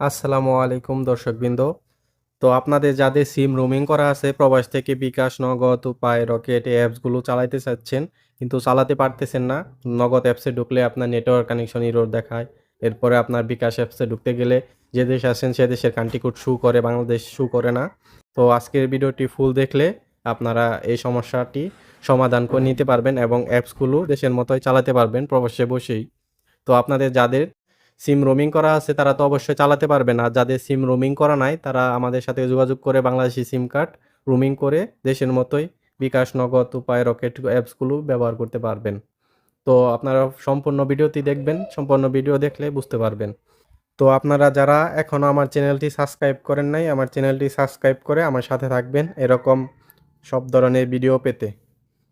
আসসালামু আলাইকুম দর্শকবৃন্দ। তো আপনাদের যাদের সিম রোমিং করা আছে, প্রবাস থেকে বিকাশ, নগদ, উপায়, রকেট এই অ্যাপসগুলো চালাতে চাচ্ছেন, কিন্তু চালাতে পারতেছেন না, নগদ অ্যাপসে ঢুকলে আপনার নেটওয়ার্ক কানেকশন ইরোর দেখায়। এরপরে আপনার বিকাশ অ্যাপসে ঢুকতে গেলে যে দেশ আছেন, সে দেশের কান্ট্রি কোড শু করে, বাংলাদেশ শু করে না। তো আজকের ভিডিওটি ফুল দেখলে আপনারা এই সমস্যাটি সমাধান করে নিতে পারবেন এবং অ্যাপসগুলো দেশের মতোই চালাতে পারবেন প্রবাসে বসেই। তো আপনাদের যাদের সিম রোমিং করা আছে, তারা তো অবশ্যই চালাতে পারবে না। যাদের সিম রোমিং করা নাই, তারা আমাদের সাথে যোগাযোগ করে বাংলাদেশি সিম কার্ড রোমিং করে দেশের মতোই বিকাশ, নগদ, উপায়, রকেট অ্যাপসগুলো ব্যবহার করতে পারবেন। তো আপনারা সম্পূর্ণ ভিডিওটি দেখবেন, সম্পূর্ণ ভিডিও দেখলে বুঝতে পারবেন। তো আপনারা যারা এখনও আমার চ্যানেলটি সাবস্ক্রাইব করেন নাই, আমার চ্যানেলটি সাবস্ক্রাইব করে আমার সাথে থাকবেন এরকম সব ধরনের ভিডিও পেতে।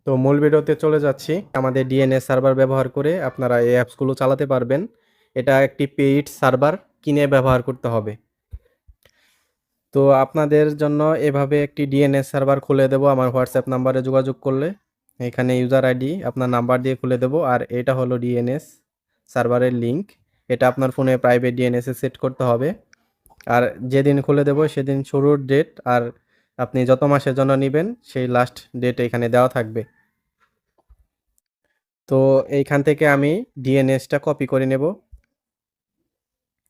তো মূল ভিডিওতে চলে যাচ্ছি। আমাদের ডিএনএস সার্ভার ব্যবহার করে আপনারা এই অ্যাপসগুলো চালাতে পারবেন। এটা একটি পেইড সার্ভার কিনে ব্যবহার করতে হবে। তো আপনাদের জন্য এভাবে একটি ডিএনএস সার্ভার খুলে দেব। আমার হোয়াটসঅ্যাপ নাম্বারে যোগাযোগ করলে এখানে ইউজার আইডি আপনার নাম্বার দিয়ে খুলে দেব। আর এটা হলো ডিএনএস সার্ভারের লিংক। এটা আপনার ফোনে প্রাইভেট ডিএনএসে সেট করতে হবে। আর যেদিন খুলে দেব সেদিন শুরুর ডেট। আর আপনি যত মাসের জন্য নেবেন সেই লাস্ট ডেট এখানে দেওয়া থাকবে। তো এইখান থেকে আমি ডিএনএসটা কপি করে নেব।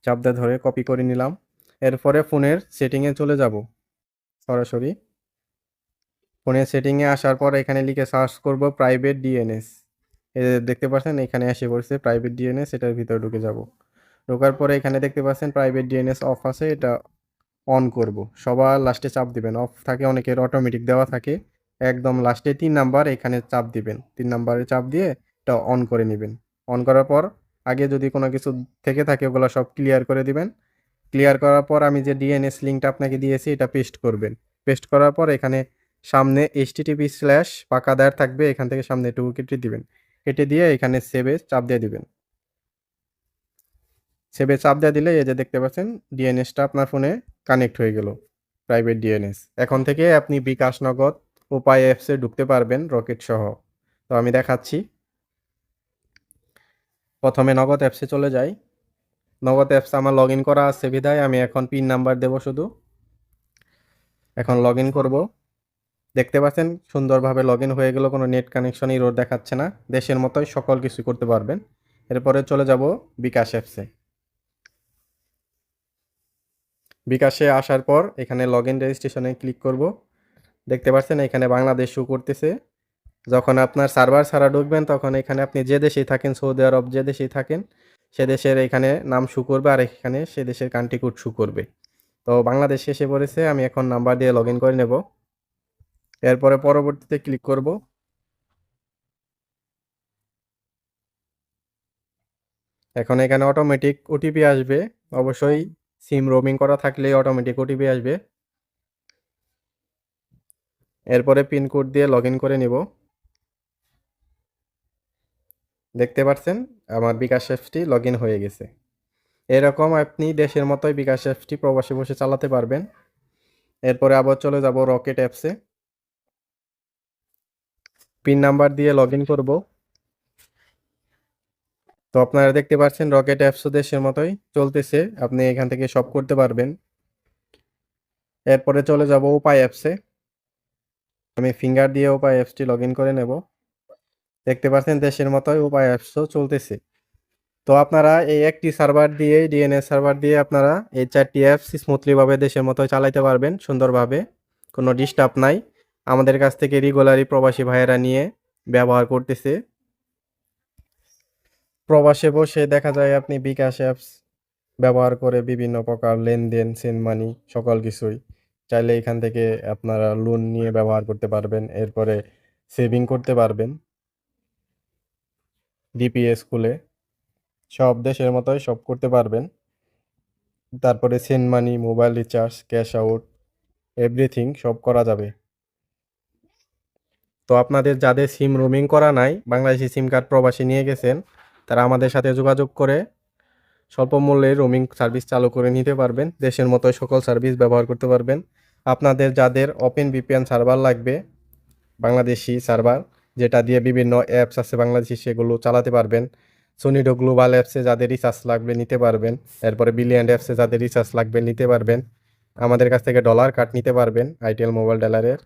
চাপদা ধরে কপি করে নিলাম। এরপরে ফোনের সেটিংয়ে চলে যাব। সরাসরি। ফোনের সেটিংয়ে আসার পর এখানে লিখে সার্চ করব প্রাইভেট ডিএনএস দেখতে পাচ্ছেন এখানে এসে পড়ছে প্রাইভেট ডিএনএস এটার ভিতরে ঢুকে যাব। ঢোকার পরে এখানে দেখতে পাচ্ছেন প্রাইভেট ডিএনএস অফ আছে, এটা অন করব। সবার লাস্টে চাপ দিবেন। অফ থাকে অনেকের অটোমেটিক দেওয়া থাকে। একদম লাস্টে তিন নাম্বার এখানে চাপ দিবেন। তিন নাম্বারে চাপ দিয়ে এটা অন করে নেবেন। অন করার পর আগে যদি কোনো কিছু থেকে থাকে, ওগুলো সব ক্লিয়ার করে দিবেন। ক্লিয়ার করার পর আমি যে ডিএনএস লিঙ্কটা আপনাকে দিয়েছি, এটা পেস্ট করবেন। পেস্ট করার পর এখানে সামনে এইচটিটিপি স্ল্যাশ পাকা দায়ের থাকবে, এখান থেকে সামনে এটুকু কেটে দিবেন। কেটে দিয়ে এখানে সেভে চাপ দিয়ে দিবেন। সেভে চাপ দিয়ে দিলে এই যে দেখতে পাচ্ছেন ডিএনএসটা আপনার ফোনে কানেক্ট হয়ে গেল প্রাইভেট ডিএনএস এখন থেকে আপনি বিকাশ নগদ, উপায় অ্যাপসে ঢুকতে পারবেন রকেট সহ। তো আমি দেখাচ্ছি। প্রথমে নগদ অ্যাপসে চলে যাই। নগদ অ্যাপস আমার লগ ইন করা আছে বিধায় আমি এখন পিন নাম্বার দেব শুধু। এখন লগ ইন করব। দেখতে পাচ্ছেন, সুন্দরভাবে লগ ইন হয়ে গেল, কোনো নেট কানেকশন ইরোর দেখাচ্ছে না। দেশের মতোই সকল কিছু করতে পারবেন। এরপরে চলে যাব বিকাশ অ্যাপসে বিকাশে আসার পর এখানে লগ ইন রেজিস্ট্রেশনে ক্লিক করব। দেখতে পাচ্ছেন, এখানে বাংলাদেশ শো করতেছে। যখন আপনার সার্ভার ছাড়া ঢুকবেন, তখন এখানে আপনি যে দেশেই থাকেন, সৌদি আরব যে দেশেই থাকেন, সে দেশের এখানে নাম শু করবে আর এখানে সে দেশের কান্ট্রি কোড শু করবে। তো বাংলাদেশ এসে পড়েছে, আমি এখন নাম্বার দিয়ে লগ করে নেব। এরপরে পরবর্তীতে ক্লিক করব। এখন এখানে অটোমেটিক ওটিপি আসবে। অবশ্যই সিম রোমিং করা থাকলে অটোমেটিক ওটিপি আসবে। এরপরে পিনকোড দিয়ে লগ করে নিব। দেখতে পাচ্ছেন আমার বিকাশ অ্যাপসটি লগ হয়ে গেছে। এরকম আপনি দেশের মতোই বিকাশ অ্যাপসটি প্রবাসে বসে চালাতে পারবেন। এরপরে আবার চলে যাব রকেট অ্যাপসে। পিন নাম্বার দিয়ে লগ ইন করব। তো আপনারা দেখতে পাচ্ছেন রকেট অ্যাপসও দেশের মতোই চলতেছে। আপনি এখান থেকে সব করতে পারবেন। এরপরে চলে যাব উপায় অ্যাপসে। আমি ফিঙ্গার দিয়ে উপায় অ্যাপসটি লগ ইন করে নেব। দেখতে পাচ্ছেন, দেশের মতোই উপায় অ্যাপসও চলতেছে। তো আপনারা এই একটি সার্ভার দিয়ে ডিএনএস সার্ভার দিয়ে আপনারা এই চারটি অ্যাপস স্মুথলিভাবে দেশের মতোই চালাইতে পারবেন, সুন্দরভাবে। কোনো ডিস্টার্ব নাই। আমাদের কাছ থেকে রেগুলারই প্রবাসী ভাইয়েরা নিয়ে ব্যবহার করতেছে। প্রবাসে বসে দেখা যায় আপনি বিকাশ অ্যাপস ব্যবহার করে বিভিন্ন প্রকার লেনদেন সেন্ড মানি সকল কিছুই। চাইলে এখান থেকে আপনারা লোন নিয়ে ব্যবহার করতে পারবেন, এরপরে সেভিং করতে পারবেন। ডিপিএস খুলে সব দেশের মতোই সব করতে পারবেন। তারপরে send money mobile recharge cash out everything সব করা যাবে। তো আপনাদের যাদের সিম রোমিং করা নাই, বাংলাদেশি সিম কার্ড প্রবাসী নিয়ে গেছেন, তারা আমাদের সাথে যোগাযোগ করে স্বল্প মূল্যে রোমিং সার্ভিস চালু করে নিতে পারবেন। দেশের মতো সকল সার্ভিস ব্যবহার করতে পারবেন। আপনাদের যাদের ওপেন ভিপিএন সার্ভার লাগবে, বাংলাদেশি সার্ভার যেটা দিয়ে বিভিন্ন অ্যাপস আছে বাংলাদেশি, সেগুলো চালাতে পারবেন। সোনিডো গ্লোবাল অ্যাপসে যাদের রিচার্জ লাগবে নিতে পারবেন। এরপরে বিলিয়ন অ্যাপসে যাদের রিচার্জ লাগবে নিতে পারবেন। আমাদের কাছ থেকে ডলার কার্ড নিতে পারবেন আইটিএল মোবাইল ডলারের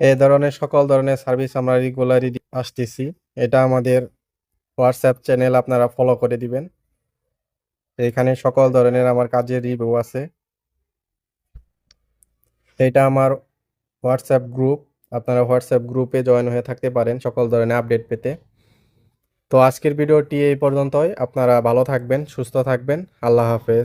এ ধরনের সকল ধরনের সার্ভিস আমরা রেগুলারই আসতেছি। এটা আমাদের হোয়াটসঅ্যাপ চ্যানেল আপনারা ফলো করে দিবেন। এখানে সকল ধরনের আমার কাজের রিভিউ আছে। এটা আমার হোয়াটসঅ্যাপ গ্রুপ আপনারা হোয়াটসঅ্যাপ গ্রুপে জয়েন হয়ে থাকতে পারেন সকল ধরনের আপডেট পেতে। তো আজকের ভিডিওটি এই পর্যন্তই, আপনারা ভালো থাকবেন, সুস্থ থাকবেন, আল্লাহ হাফেজ।